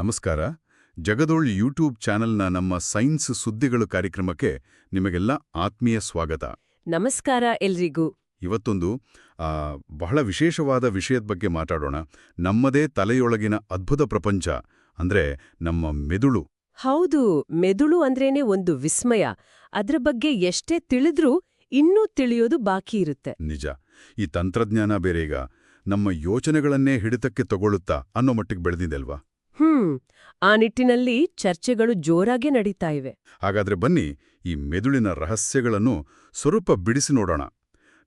ನಮಸ್ಕಾರ. ಜಗದೋಳ್ ಯೂಟ್ಯೂಬ್ ಚಾನೆಲ್ನ ನಮ್ಮ ಸೈನ್ಸ್ ಸುದ್ದಿಗಳು ಕಾರ್ಯಕ್ರಮಕ್ಕೆ ನಿಮಗೆಲ್ಲ ಆತ್ಮೀಯ ಸ್ವಾಗತ. ನಮಸ್ಕಾರ ಎಲ್ರಿಗೂ. ಇವತ್ತೊಂದು ಬಹಳ ವಿಶೇಷವಾದ ವಿಷಯದ ಬಗ್ಗೆ ಮಾತಾಡೋಣ. ನಮ್ಮದೇ ತಲೆಯೊಳಗಿನ ಅದ್ಭುತ ಪ್ರಪಂಚ ಅಂದ್ರೆ ನಮ್ಮ ಮೆದುಳು. ಹೌದು ಮೆದುಳು ಅಂದ್ರೇನೆ ಒಂದು ವಿಸ್ಮಯ. ಅದ್ರ ಬಗ್ಗೆ ಎಷ್ಟೇ ತಿಳಿದ್ರೂ ಇನ್ನೂ ತಿಳಿಯೋದು ಬಾಕಿ ಇರುತ್ತೆ. ನಿಜ. ಈ ತಂತ್ರಜ್ಞಾನ ಬೇರೆ ಈಗ. ನಮ್ಮ ಯೋಚನೆಗಳನ್ನೇ ಹಿಡಿತಕ್ಕೆ ತಗೊಳ್ಳುತ್ತಾ ಅನ್ನೋ ಮಟ್ಟಿಗೆ ಬೆಳೆದಿದೆಲ್ವಾ ಹ್ಮ್ ಆ ನಿಟ್ಟಿನಲ್ಲಿ ಚರ್ಚೆಗಳು ಜೋರಾಗಿ ನಡೀತಾ ಇವೆ. ಹಾಗಾದ್ರೆ ಬನ್ನಿ ಈ ಮೆದುಳಿನ ರಹಸ್ಯಗಳನ್ನು ಸ್ವರೂಪ ಬಿಡಿಸಿ ನೋಡೋಣ.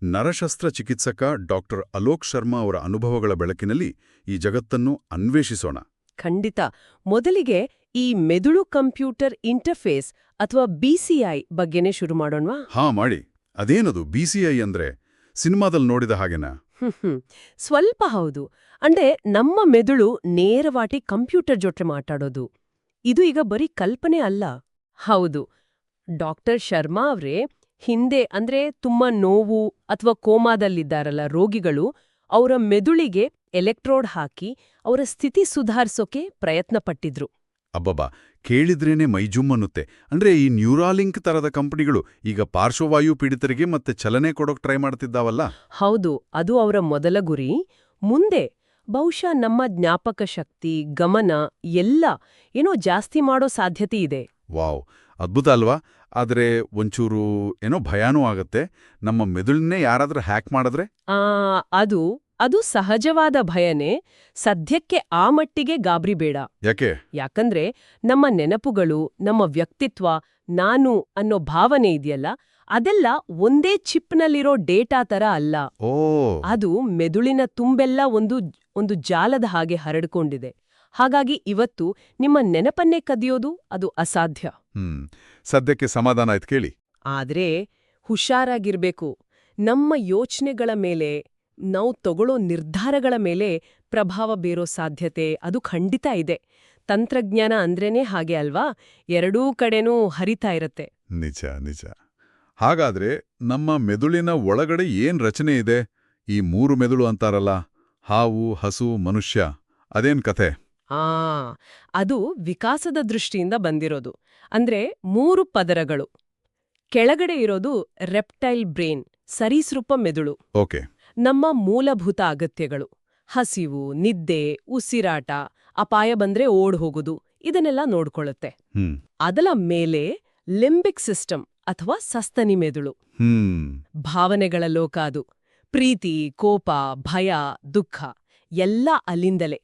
ನರಶಸ್ತ್ರ ಚಿಕಿತ್ಸಕ ಡಾಕ್ಟರ್ ಅಲೋಕ್ ಶರ್ಮಾ ಅವರ ಅನುಭವಗಳ ಬೆಳಕಿನಲ್ಲಿ ಈ ಜಗತ್ತನ್ನು ಅನ್ವೇಷಿಸೋಣ. ಖಂಡಿತ ಮೊದಲಿಗೆ ಈ ಮೆದುಳು ಕಂಪ್ಯೂಟರ್ ಇಂಟರ್ಫೇಸ್ ಅಥವಾ ಬಿಸಿಐ ಬಗ್ಗೆನೇ ಶುರು ಮಾಡೋಣವಾ? ಹಾ ಮಾಡಿ. ಅದೇನದು ಬಿಸಿಐ ಅಂದ್ರೆ? ಸಿನಿಮಾದಲ್ಲಿ ನೋಡಿದ ಹಾಗೆನಾ? ಹ್ಮ್ ಸ್ವಲ್ಪ ಹೌದು. ಅಂದ್ರೆ ನಮ್ಮ ಮೆದುಳು ನೇರವಾಗಿ ಕಂಪ್ಯೂಟರ್ ಜೊತೆ ಮಾತಾಡೋದು. ಇದು ಈಗ ಬರೀ ಕಲ್ಪನೆ ಅಲ್ಲ. ಹೌದು. ಡಾಕ್ಟರ್ ಶರ್ಮಾ ಅವ್ರೇ ಹಿಂದೆ ಅಂದ್ರೆ ತುಂಬಾ ನೋವು ಅಥವಾ ಕೋಮಾದಲ್ಲಿದ್ದಾರಲ್ಲ ರೋಗಿಗಳು, ಅವರ ಮೆದುಳಿಗೆ ಎಲೆಕ್ಟ್ರೋಡ್ ಹಾಕಿ ಅವರ ಸ್ಥಿತಿ ಸುಧಾರಿಸೋಕೆ ಪ್ರಯತ್ನ ಪಟ್ಟಿದ್ರು ಅಬ್ಬಬ್ಬಾ. ಕೇಳಿದ್ರೇನೆ ಮೈಜುಮ್ಮನ್ನುತ್ತೆ ಅಂದ್ರೆ ಈ ನ್ಯೂರಾಲಿಂಕ್ ತರದ ಕಂಪನಿಗಳು ಈಗ ಪಾರ್ಶ್ವವಾಯು ಪೀಡಿತರಿಗೆ ಮತ್ತೆ ಚಲನೆ ಕೊಡೋಕ್ ಟ್ರೈ ಮಾಡ್ತಿದ್ದಾವಲ್ಲ? ಹೌದು ಅದು ಅವರ ಮೊದಲ ಗುರಿ. ಮುಂದೆ ಬಹುಶಃ ನಮ್ಮ ಜ್ಞಾಪಕ ಶಕ್ತಿ ಗಮನ ಎಲ್ಲ ಏನೋ ಜಾಸ್ತಿ ಮಾಡೋ ಸಾಧ್ಯತೆ ಇದೆ. ವಾವ್ ಅದ್ಭುತ ಅಲ್ವಾ? ಆದ್ರೆ ಒಂಚೂರು ಏನೋ ಭಯಾನೂ ಆಗತ್ತೆ. ನಮ್ಮ ಮೆದುಳನ್ನೇ ಯಾರಾದ್ರೂ ಹ್ಯಾಕ್ ಮಾಡಿದ್ರೆ? ಆ ಅದು ಅದು ಸಹಜವಾದ ಭಯನೇ ಸದ್ಯಕ್ಕೆ ಆ ಮಟ್ಟಿಗೆ ಗಾಬರಿ ಬೇಡ. ಯಾಕೆ? ಯಾಕಂದ್ರೆ ನಮ್ಮ ನೆನಪುಗಳು ನಮ್ಮ ವ್ಯಕ್ತಿತ್ವ ನಾನು ಅನ್ನೋ ಭಾವನೆ ಇದೆಯಲ್ಲ ಅದೆಲ್ಲ ಒಂದೇ ಚಿಪ್ನಲ್ಲಿರೋ ಡೇಟಾ ತರ ಅಲ್ಲ. ಓ. ಅದು ಮೆದುಳಿನ ತುಂಬೆಲ್ಲ ಒಂದು ಒಂದು ಜಾಲದ ಹಾಗೆ ಹರಡ್ಕೊಂಡಿದೆ. ಹಾಗಾಗಿ ಇವತ್ತು ನಿಮ್ಮ ನೆನಪನ್ನೇ ಕದಿಯೋದು ಅದು ಅಸಾಧ್ಯ. ಹ್ಮ್. ಸದ್ಯಕ್ಕೆ ಸಮಾಧಾನ ಆಯ್ತು ಕೇಳಿ. ಆದ್ರೆ ಹುಷಾರಾಗಿರ್ಬೇಕು. ನಮ್ಮ ಯೋಚನೆಗಳ ಮೇಲೆ ನಾವು ತಗೊಳ್ಳೋ ನಿರ್ಧಾರಗಳ ಮೇಲೆ ಪ್ರಭಾವ ಬೀರೋ ಸಾಧ್ಯತೆ ಅದು ಖಂಡಿತ ಇದೆ. ತಂತ್ರಜ್ಞಾನ ಅಂದ್ರೇನೆ ಹಾಗೆ ಅಲ್ವಾ? ಎರಡೂ ಕಡೆನೂ ಹರಿತಾ ಇರತ್ತೆ. ನಿಜ ನಿಜ. ಹಾಗಾದ್ರೆ ನಮ್ಮ ಮೆದುಳಿನ ಒಳಗಡೆ ಏನ್ ರಚನೆ ಇದೆ? ಈ ಮೂರು ಮೆದುಳು ಅಂತಾರಲ್ಲ ಹಾವು ಹಸು ಮನುಷ್ಯ ಅದೇನ್ ಕಥೆ? ಆ ಅದು ವಿಕಾಸದ ದೃಷ್ಟಿಯಿಂದ ಬಂದಿರೋದು. ಅಂದ್ರೆ ಮೂರು ಪದರಗಳು. ಕೆಳಗಡೆ ಇರೋದು ರೆಪ್ಟೈಲ್ ಬ್ರೇನ್ ಸರೀಸೃಪ ಮೆದುಳು. ಓಕೆ. ನಮ್ಮ ಮೂಲಭೂತ ಅಗತ್ಯಗಳು. ಹಸಿವು ನಿದ್ದೆ ಉಸಿರಾಟ ಅಪಾಯ ಬಂದ್ರೆ ಓಡ್ ಹೋಗುದು ಇದನ್ನೆಲ್ಲ ನೋಡ್ಕೊಳ್ಳುತ್ತೆ ಅದರ ಅದಲ ಮೇಲೆ ಲಿಂಬಿಕ್ ಸಿಸ್ಟಮ್ ಅಥವಾ ಸಸ್ತನಿ ಮೆದುಳು. ಭಾವನೆಗಳ ಲೋಕ ಅದು. ಪ್ರೀತಿ ಕೋಪ ಭಯ ದುಃಖ ಎಲ್ಲ ಅಲ್ಲಿಂದಲೇ.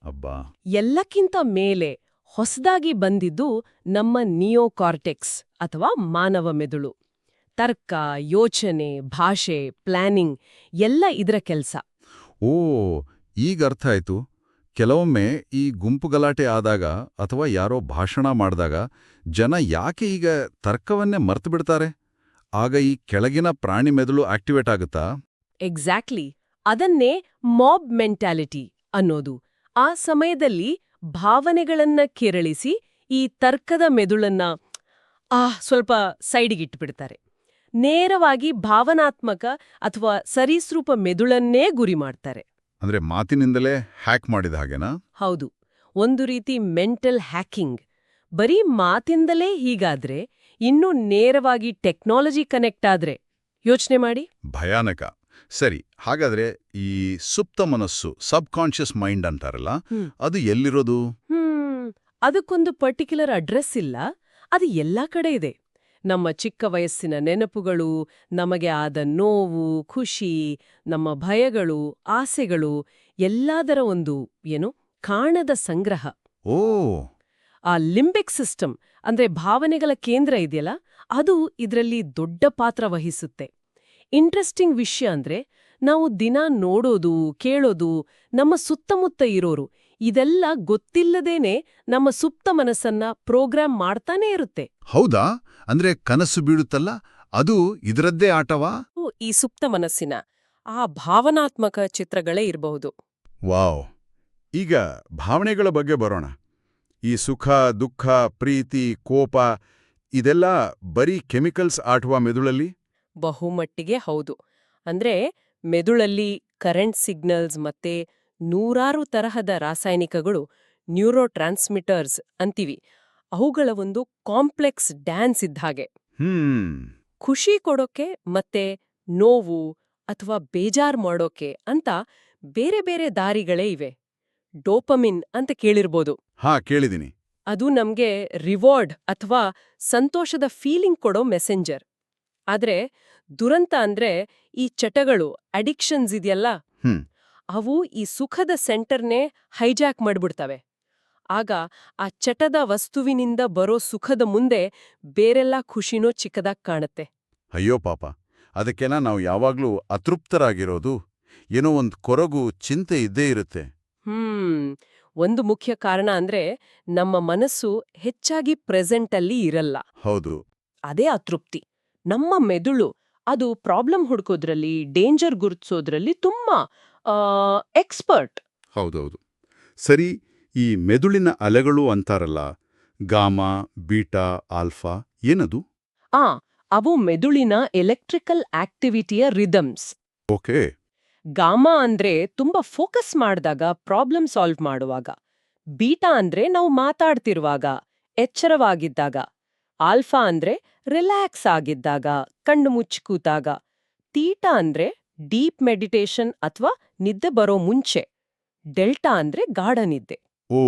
ಎಲ್ಲಕ್ಕಿಂತ ಮೇಲೆ ಹೊಸದಾಗಿ ಬಂದಿದ್ದು ನಮ್ಮ ನಿಯೋಕಾರ್ಟೆಕ್ಸ್ ಅಥವಾ ಮಾನವ ಮೆದುಳು. ತರ್ಕ ಯೋಚನೆ ಭಾಷೆ ಪ್ಲಾನಿಂಗ್ ಎಲ್ಲ ಇದರ ಕೆಲಸ. ಓ ಈಗ ಅರ್ಥ ಆಯ್ತು. ಕೆಲವೊಮ್ಮೆ ಈ ಗುಂಪು ಗಲಾಟೆ ಆದಾಗ ಅಥವಾ ಯಾರೋ ಭಾಷಣ ಮಾಡಿದಾಗ ಜನ ಯಾಕೆ ಈಗ ತರ್ಕವನ್ನೇ ಮರೆತು ಬಿಡ್ತಾರೆ? ಆಗ ಈ ಕೆಳಗಿನ ಪ್ರಾಣಿ ಮೆದುಳು ಆಕ್ಟಿವೇಟ್ ಆಗುತ್ತಾ? ಎಕ್ಸಾಕ್ಟ್ಲಿ ಅದನ್ನೇ ಮಾಬ್ ಮೆಂಟಾಲಿಟಿ ಅನ್ನೋದು. ಆ ಸಮಯದಲ್ಲಿ ಭಾವನೆಗಳನ್ನ ಕೆರಳಿಸಿ ಈ ತರ್ಕದ ಮೆದುಳನ್ನ ಆ ಸ್ವಲ್ಪ ಸೈಡಿಗಿಟ್ಬಿಡ್ತಾರೆ ನೇರವಾಗಿ ಭಾವನಾತ್ಮಕ ಅಥವಾ ಸರೀಸೃಪ ಮೆದುಳನ್ನೇ ಗುರಿ ಮಾಡ್ತಾರೆ. ಅಂದ್ರೆ ಮಾತಿನಿಂದಲೇ ಹ್ಯಾಕ್ ಮಾಡಿದ ಹಾಗೆನಾ? ಹೌದು. ಒಂದು ರೀತಿ ಮೆಂಟಲ್ ಹ್ಯಾಕಿಂಗ್. ಬರೀ ಮಾತಿಂದಲೇ ಹೀಗಾದ್ರೆ ಇನ್ನೂ ನೇರವಾಗಿ ಟೆಕ್ನಾಲಜಿ ಕನೆಕ್ಟ್ ಆದ್ರೆ ಯೋಚನೆ ಮಾಡಿ. ಭಯಾನಕ. ಸರಿ ಹಾಗಾದ್ರೆ ಈ ಸುಪ್ತ ಮನಸ್ಸು ಸಬ್ ಕಾನ್ಷಿಯಸ್ ಮೈಂಡ್ ಅಂತಾರಲ್ಲ ಅದು ಎಲ್ಲಿರೋದು? ಹ್ಮ್ ಅದಕ್ಕೊಂದು ಪರ್ಟಿಕ್ಯುಲರ್ ಅಡ್ರೆಸ್ ಇಲ್ಲ ಅದು ಎಲ್ಲಾ ಕಡೆ ಇದೆ. ನಮ್ಮ ಚಿಕ್ಕ ವಯಸ್ಸಿನ ನೆನಪುಗಳು ನಮಗೆ ಆದ ನೋವು ಖುಷಿ ನಮ್ಮ ಭಯಗಳು ಆಸೆಗಳು ಎಲ್ಲದರ ಒಂದು ಏನು ಕಾಣದ ಸಂಗ್ರಹ. ಓ! ಆ ಲಿಂಬಿಕ್ ಸಿಸ್ಟಮ್ ಅಂದ್ರೆ ಭಾವನೆಗಳ ಕೇಂದ್ರ ಇದೆಯಲ್ಲ ಅದು ಇದರಲ್ಲಿ ದೊಡ್ಡ ಪಾತ್ರ ವಹಿಸುತ್ತೆ. ಇಂಟ್ರೆಸ್ಟಿಂಗ್ ವಿಷಯ ಅಂದ್ರೆ ನಾವು ದಿನ ನೋಡೋದು ಕೇಳೋದು ನಮ್ಮ ಸುತ್ತಮುತ್ತ ಇರೋರು ಇದೆಲ್ಲ ಗೊತ್ತಿಲ್ಲದೇನೆ ನಮ್ಮ ಸುಪ್ತ ಮನಸ್ಸನ್ನ ಪ್ರೋಗ್ರಾಂ ಮಾಡ್ತಾನೇ ಇರುತ್ತೆ. ಹೌದಾ? ಅಂದ್ರೆ ಕನಸು ಬೀಳುತ್ತಲ್ಲ ಅದು ಇದರದ್ದೇ ಆಟವಾ? ಈ ಸುಪ್ತ ಮನಸ್ಸಿನ ಆ ಭಾವನಾತ್ಮಕ ಚಿತ್ರಗಳೇ ಇರಬಹುದು. ವಾವ್! ಈಗ ಭಾವನೆಗಳ ಬಗ್ಗೆ ಬರೋಣ. ಈ ಸುಖ ದುಃಖ ಪ್ರೀತಿ ಕೋಪ ಇದೆಲ್ಲ ಬರೀ ಕೆಮಿಕಲ್ಸ್ ಆಟುವ ಮೆದುಳಲ್ಲಿ? ಬಹುಮಟ್ಟಿಗೆ ಹೌದು. ಅಂದ್ರೆ ಮೆದುಳಲ್ಲಿ ಕರೆಂಟ್ ಸಿಗ್ನಲ್ಸ್ ಮತ್ತೆ ನೂರಾರು ತರಹದ ರಾಸಾಯನಿಕಗಳು ನ್ಯೂರೋ ಟ್ರಾನ್ಸ್ಮಿಟರ್ಸ್ ಅಂತೀವಿ. ಅವುಗಳ ಒಂದು ಕಾಂಪ್ಲೆಕ್ಸ್ ಡ್ಯಾನ್ಸ್ ಇದ್ದಾಗೆ ಖುಷಿ ಕೊಡೋಕೆ ಮತ್ತೆ ನೋವು ಅಥವಾ ಬೇಜಾರ್ ಮಾಡೋಕೆ ಅಂತ ಬೇರೆ ಬೇರೆ ದಾರಿಗಳೇ ಇವೆ. ಡೋಪಮಿನ್ ಅಂತ ಕೇಳಿರ್ಬೋದು. ಹಾ ಕೇಳಿದೀನಿ ಅದು ನಮ್ಗೆ ರಿವಾರ್ಡ್ ಅಥವಾ ಸಂತೋಷದ ಫೀಲಿಂಗ್ ಕೊಡೋ ಮೆಸೆಂಜರ್. ಆದ್ರೆ ದುರಂತ ಅಂದ್ರೆ ಈ ಚಟಗಳು ಅಡಿಕ್ಷನ್ಸ್ ಇದೆಯಲ್ಲ? ಹ್ಮ್. ಅವು ಈ ಸುಖದ ಸೆಂಟರ್ನೇ ಹೈಜಾಕ್ ಮಾಡ್ಬಿಡ್ತವೆ. ಆಗ ಆ ಚಟದ ವಸ್ತುವಿನಿಂದ ಬರೋ ಸುಖದ ಮುಂದೆ ಬೇರೆಲ್ಲ ಖುಷಿನೋ ಚಿಕ್ಕದಾಗ್ ಕಾಣುತ್ತೆ. ಅಯ್ಯೋ ಪಾಪ. ಅದಕ್ಕೆಲ್ಲ ನಾವು ಯಾವಾಗ್ಲೂ ಅತೃಪ್ತರಾಗಿರೋದು ಏನೋ ಒಂದು ಕೊರಗು ಚಿಂತೆ ಇದ್ದೇ ಇರುತ್ತೆ. ಹ್ಮ್. ಒಂದು ಮುಖ್ಯ ಕಾರಣ ಅಂದ್ರೆ ನಮ್ಮ ಮನಸ್ಸು ಹೆಚ್ಚಾಗಿ ಪ್ರೆಸೆಂಟಲ್ಲಿ ಇರಲ್ಲ. ಹೌದು. ಅದೇ ಅತೃಪ್ತಿ. ನಮ್ಮ ಮೆದುಳು ಅದು ಪ್ರಾಬ್ಲಮ್ ಹುಡ್ಕೋದ್ರಲ್ಲಿ ಡೇಂಜರ್ ಗುರುತಿಸೋದ್ರಲ್ಲಿ ತುಂಬಾ ಎಕ್ಸ್ಪರ್ಟ್. ಹೌದೌದು. ಸರಿ ಈ ಮೆದುಳಿನ ಅಲೆಗಳು ಅಂತಾರಲ್ಲ ಗಾಮಾ ಬೀಟಾ ಆಲ್ಫಾ ಏನದು? ಆ ಅವು ಮೆದುಳಿನ ಎಲೆಕ್ಟ್ರಿಕಲ್ ಆಕ್ಟಿವಿಟಿಯ ರಿದಮ್ಸ್. ಓಕೆ. ಗಾಮಾ ಅಂದ್ರೆ ತುಂಬಾ ಫೋಕಸ್ ಮಾಡಿದಾಗ ಪ್ರಾಬ್ಲಮ್ ಸಾಲ್ವ್ ಮಾಡುವಾಗ. ಬೀಟಾ ಅಂದ್ರೆ ನಾವು ಮಾತಾಡ್ತಿರುವಾಗ ಎಚ್ಚರವಾಗಿದ್ದಾಗ. ಆಲ್ಫಾ ಅಂದ್ರೆ ರಿಲ್ಯಾಕ್ಸ್ ಆಗಿದ್ದಾಗ ಕಣ್ಣು ಮುಚ್ಚಿ ಕೂತಾಗ ತೀಟಾ ಅಂದ್ರೆ ಡೀಪ್ ಮೆಡಿಟೇಷನ್ ಅಥವಾ ನಿದ್ದೆ ಬರೋ ಮುಂಚೆ. ಡೆಲ್ಟಾ ಅಂದ್ರೆ ಗಾಢ ನಿದ್ದೆ. ಓ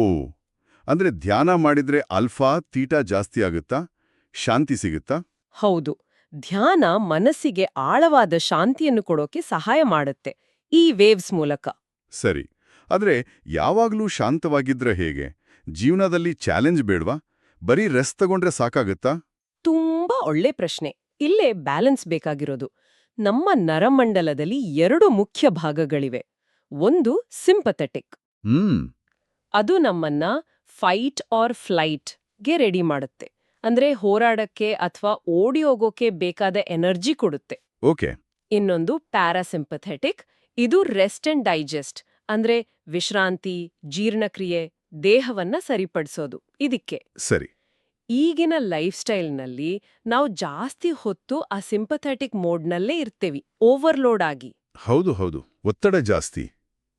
ಅಂದ್ರೆ ಧ್ಯಾನ ಮಾಡಿದ್ರೆ ಆಲ್ಫಾ ತೀಟಾ ಜಾಸ್ತಿ ಆಗುತ್ತಾ? ಶಾಂತಿ ಸಿಗುತ್ತಾ? ಹೌದು ಧ್ಯಾನ ಮನಸ್ಸಿಗೆ ಆಳವಾದ ಶಾಂತಿಯನ್ನು ಕೊಡೋಕೆ ಸಹಾಯ ಮಾಡುತ್ತೆ ಈ ವೇವ್ಸ್ ಮೂಲಕ. ಸರಿ ಆದ್ರೆ ಯಾವಾಗ್ಲೂ ಶಾಂತವಾಗಿದ್ರೆ ಹೇಗೆ? ಜೀವನದಲ್ಲಿ ಚಾಲೆಂಜ್ ಬೇಡ್ವಾ? ಬರೀ ರೆಸ್ಟ್ ತಗೊಂಡ್ರೆ ಸಾಕಾಗುತ್ತಾ? ತುಂಬಾ ಒಳ್ಳೆ ಪ್ರಶ್ನೆ. ಇಲ್ಲೇ ಬ್ಯಾಲೆನ್ಸ್ ಬೇಕಾಗಿರೋದು. ನಮ್ಮ ನರಮಂಡಲದಲ್ಲಿ ಎರಡು ಮುಖ್ಯ ಭಾಗಗಳಿವೆ. ಒಂದು ಸಿಂಪಥೆಟಿಕ್ ಹ್ಮ್. ಅದು ನಮ್ಮನ್ನ ಫೈಟ್ ಆರ್ ಫ್ಲೈಟ್ಗೆ ರೆಡಿ ಮಾಡುತ್ತೆ. ಅಂದ್ರೆ ಹೋರಾಡಕ್ಕೆ ಅಥವಾ ಓಡಿ ಹೋಗೋಕೆ ಬೇಕಾದ ಎನರ್ಜಿ ಕೊಡುತ್ತೆ. ಓಕೆ. ಇನ್ನೊಂದು ಪ್ಯಾರಾಸಿಂಪಥೆಟಿಕ್ ಇದು ರೆಸ್ಟ್ ಅಂಡ್ ಡೈಜೆಸ್ಟ್ ಅಂದ್ರೆ ವಿಶ್ರಾಂತಿ ಜೀರ್ಣಕ್ರಿಯೆ ದೇಹವನ್ನ ಸರಿಪಡಿಸೋದು. ಇದಕ್ಕೆ. ಸರಿ. ಈಗಿನ ಲೈಫ್ ಸ್ಟೈಲ್ನಲ್ಲಿ ನಾವು ಜಾಸ್ತಿ ಹೊತ್ತು ಆ ಸಿಂಪಥೆಟಿಕ್ ಮೋಡ್ನಲ್ಲೇ ಇರ್ತೇವಿ ಓವರ್ಲೋಡ್ ಆಗಿ. ಹೌದು ಹೌದು. ಒತ್ತಡ ಜಾಸ್ತಿ.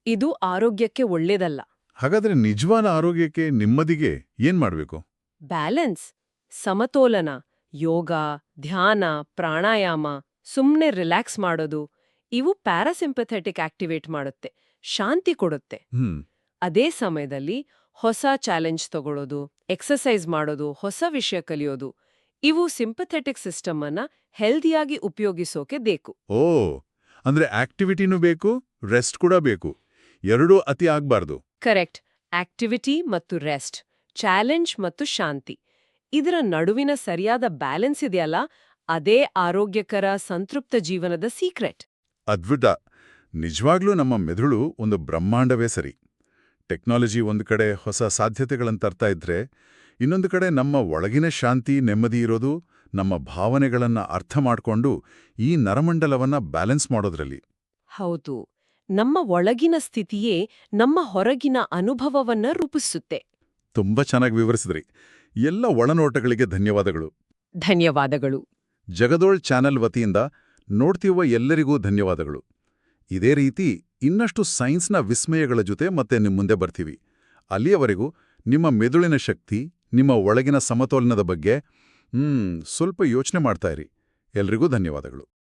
ಇದು ಆರೋಗ್ಯಕ್ಕೆ ಒಳ್ಳೇದಲ್ಲ. ಹಾಗಾದ್ರೆ ನಿಜವಾದ ಆರೋಗ್ಯಕ್ಕೆ ನಿಮ್ಮದಿಗೆ ಏನ್ ಮಾಡ್ಬೇಕು? ಬ್ಯಾಲೆನ್ಸ್. ಸಮತೋಲನ. ಯೋಗ ಧ್ಯಾನ ಪ್ರಾಣಾಯಾಮ ಸುಮ್ನೆ ರಿಲ್ಯಾಕ್ಸ್ ಮಾಡೋದು ಇವು ಪ್ಯಾರಾಸಿಂಪಥೆಟಿಕ್ ಆಕ್ಟಿವೇಟ್ ಮಾಡುತ್ತೆ. ಶಾಂತಿ ಕೊಡುತ್ತೆ. ಅದೇ ಸಮಯದಲ್ಲಿ ಹೊಸ ಚಾಲೆಂಜ್ ತಗೊಳ್ಳೋದು ಎಕ್ಸಸೈಸ್ ಮಾಡೋದು ಹೊಸ ವಿಷಯ ಕಲಿಯೋದು ಇವು ಸಿಂಪಥೆಟಿಕ್ ಸಿಸ್ಟಮ್ ಅನ್ನ ಹೆಲ್ದಿಯಾಗಿ ಉಪಯೋಗಿಸೋಕೆ ಬೇಕು. ಓ ಅಂದ್ರೆ ಆಕ್ಟಿವಿಟಿನೂ ಬೇಕು ರೆಸ್ಟ್ ಕೂಡ ಬೇಕು. ಎರಡೂ ಅತಿ ಆಗ್ಬಾರ್ದು. ಕರೆಕ್ಟ್. ಆಕ್ಟಿವಿಟಿ ಮತ್ತು ರೆಸ್ಟ್ ಚಾಲೆಂಜ್ ಮತ್ತು ಶಾಂತಿ. ಇದರ ನಡುವಿನ ಸರಿಯಾದ ಬ್ಯಾಲೆನ್ಸ್ ಇದೆಯಲ್ಲ ಅದೇ ಆರೋಗ್ಯಕರ ಸಂತೃಪ್ತ ಜೀವನದ ಸೀಕ್ರೆಟ್. ಅದ್ಭುತ. ನಿಜವಾಗ್ಲೂ ನಮ್ಮ ಮೆದುಳು ಒಂದು ಬ್ರಹ್ಮಾಂಡವೇ ಸರಿ. ಟೆಕ್ನಾಲಜಿ ಒಂದು ಕಡೆ ಹೊಸ ಸಾಧ್ಯತೆಗಳನ್ನು ತರ್ತಾ ಇದ್ರೆ ಇನ್ನೊಂದು ಕಡೆ ನಮ್ಮ ಒಳಗಿನ ಶಾಂತಿ ನೆಮ್ಮದಿ ಇರೋದು ನಮ್ಮ ಭಾವನೆಗಳನ್ನು ಅರ್ಥ ಮಾಡಿಕೊಂಡು ಈ ನರಮಂಡಲವನ್ನ ಬ್ಯಾಲೆನ್ಸ್ ಮಾಡೋದ್ರಲ್ಲಿ. ಹೌದು. ನಮ್ಮ ಒಳಗಿನ ಸ್ಥಿತಿಯೇ ನಮ್ಮ ಹೊರಗಿನ ಅನುಭವವನ್ನ ರೂಪಿಸುತ್ತೆ. ತುಂಬಾ ಚೆನ್ನಾಗಿ ವಿವರಿಸಿದ್ರಿ. ಎಲ್ಲ ಒಳನೋಟಗಳಿಗೆ ಧನ್ಯವಾದಗಳು. ಧನ್ಯವಾದಗಳು. ಜಗದೋಳ್ ಚಾನೆಲ್ ವತಿಯಿಂದ ನೋಡ್ತಿರುವ ಎಲ್ಲರಿಗೂ ಧನ್ಯವಾದಗಳು. ಇದೇ ರೀತಿ ಇನ್ನಷ್ಟು ಸೈನ್ಸ್ನ ವಿಸ್ಮಯಗಳ ಜೊತೆ ಮತ್ತೆ ನಿಮ್ಮ ಮುಂದೆ ಬರ್ತೀವಿ. ಅಲ್ಲಿಯವರೆಗೂ ನಿಮ್ಮ ಮೆದುಳಿನ ಶಕ್ತಿ, ನಿಮ್ಮ ಒಳಗಿನ ಸಮತೋಲನದ ಬಗ್ಗೆ, ಹ್ಮ್, ಸ್ವಲ್ಪ ಯೋಚನೆ ಮಾಡ್ತಾ ಇರಿ. ಎಲ್ರಿಗೂ ಧನ್ಯವಾದಗಳು.